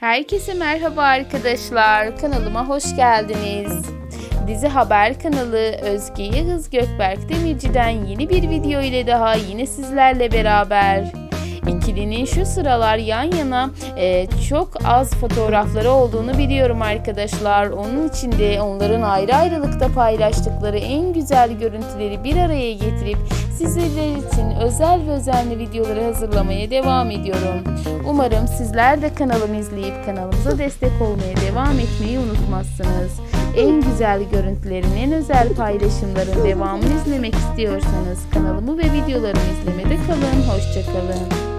Herkese merhaba arkadaşlar. Kanalıma hoş geldiniz. Dizi Haber kanalı Özge Yağız Gökberk Demirci'den yeni bir video ile daha yine sizlerle beraber. İkilinin şu sıralar yan yana e, çok az fotoğrafları olduğunu biliyorum arkadaşlar. Onun için de onların ayrı ayrılıkta paylaştıkları en güzel görüntüleri bir araya getirip sizler için özel ve özenli videoları hazırlamaya devam ediyorum. Umarım sizler de kanalımı izleyip kanalımıza destek olmaya devam etmeyi unutmazsınız. En güzel görüntülerin, en özel paylaşımların devamını izlemek istiyorsanız kanalımı ve videolarımı izlemede kalın. Hoşçakalın.